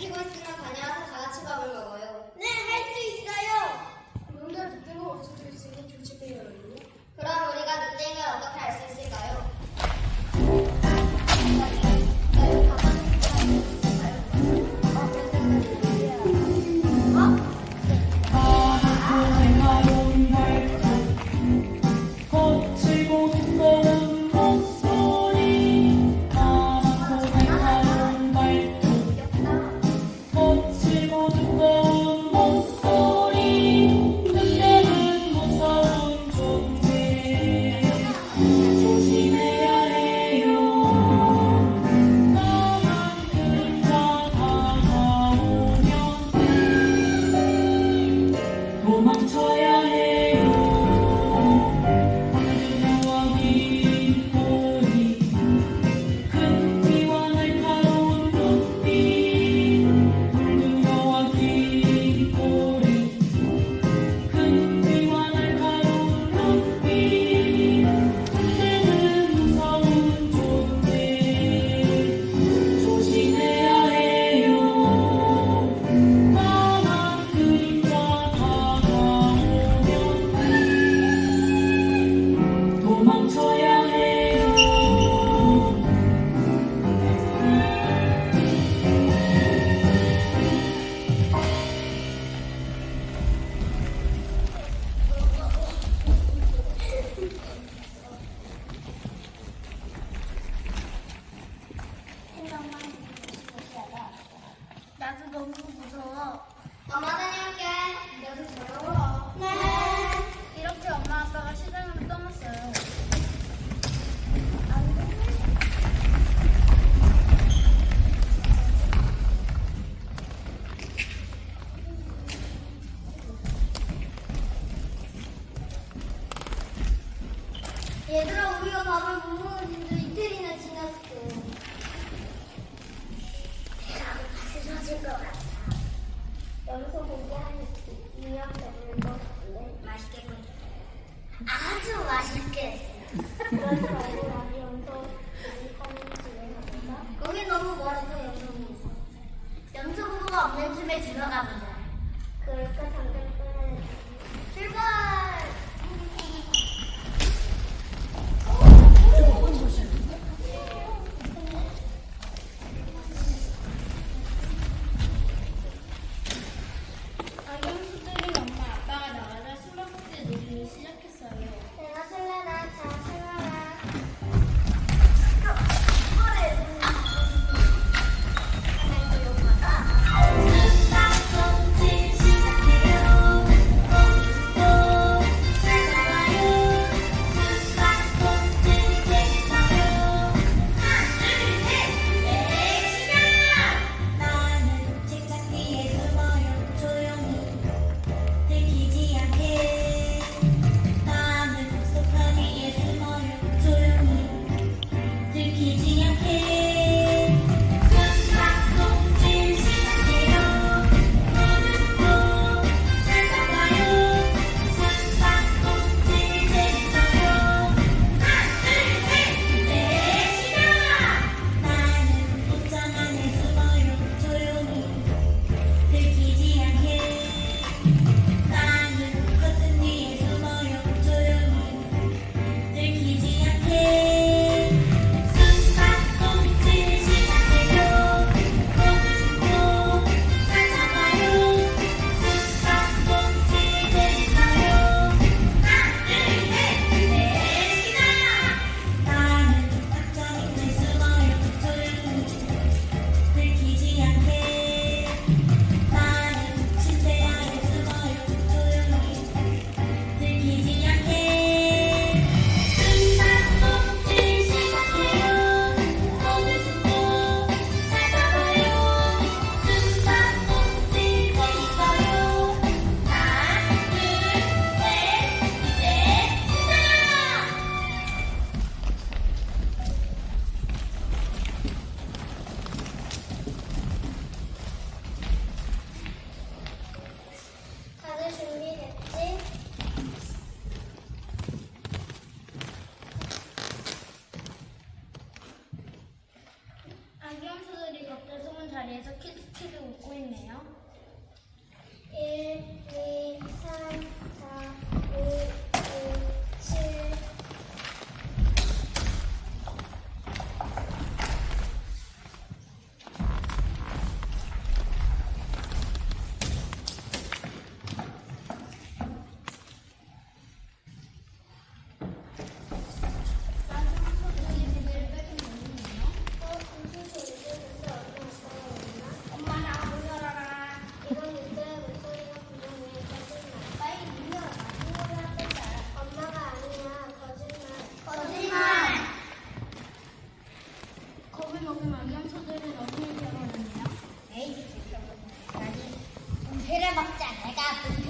이곳으로 다녀와서 다 같이 밥을 먹어. 거기 너무 멀어서 연속 연속으로 없는 집에 들어가면.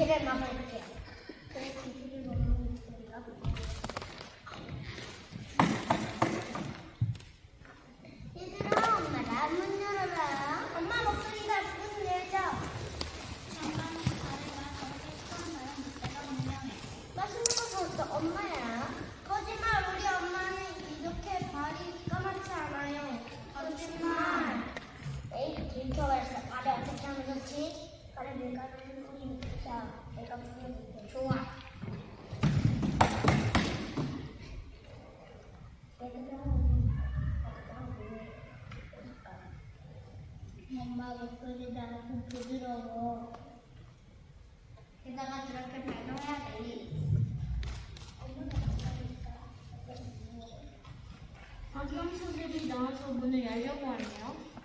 기를 막을게요. 왜 기피를 막는 건가? 얘들아, 엄마 나문 열어라. 엄마 목소리가 무슨 일이죠? 맛있는 거 사왔어, 엄마야. 거짓말, 우리 엄마는 이렇게 발이 까맣지 않아요. 거짓말. 에이, 김초가 있어. 발이 어떻게 하면 좋지? 발을 밀가루 뿌리면. 자, 내가 부르는 게 좋아. 엄마 목소리 나좀 부드러워. 게다가 저렇게 발명해야 돼. 박영 선생님이 나와서 문을 열려고 하네요.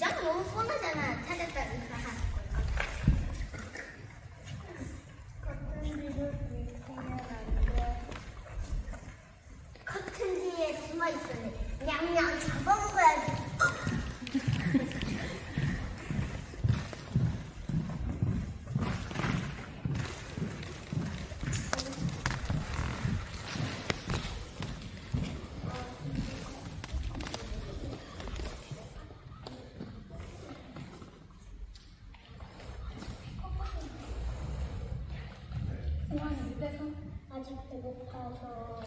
讲怎么会呢 Thank you.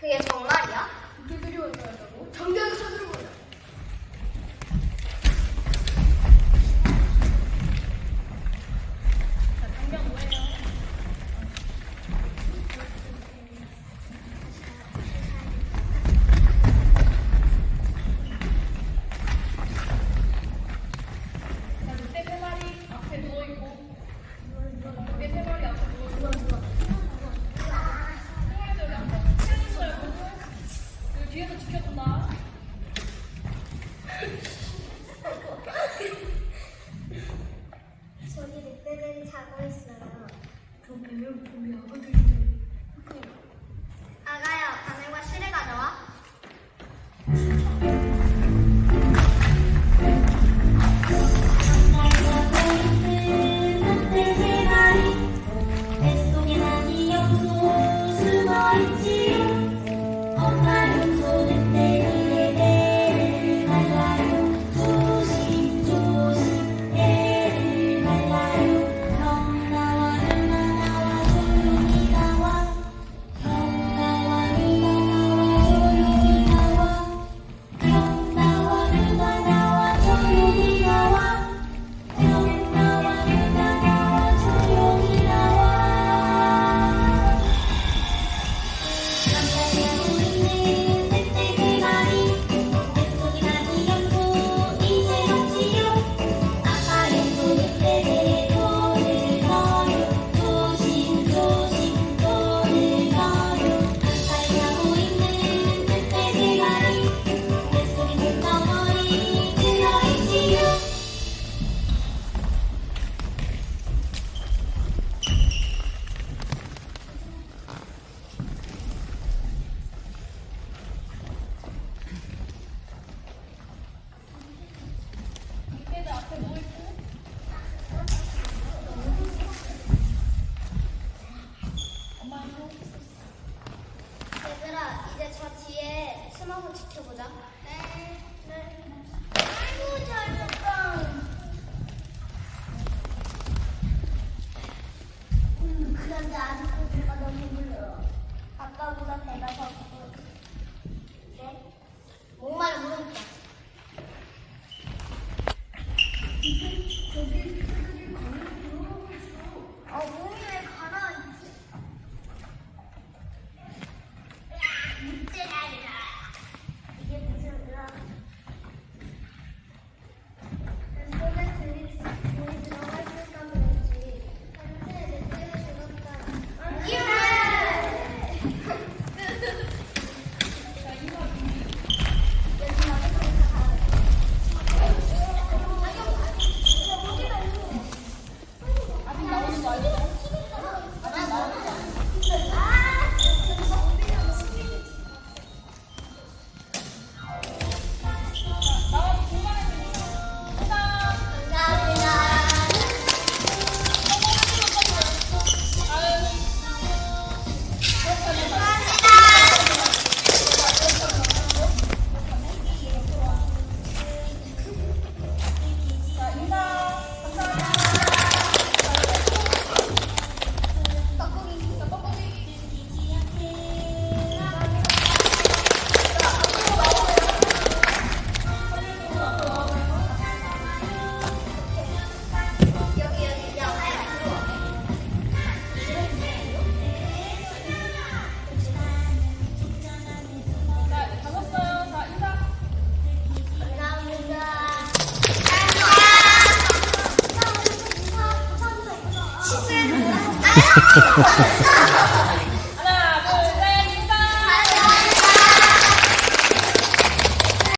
特别痛了。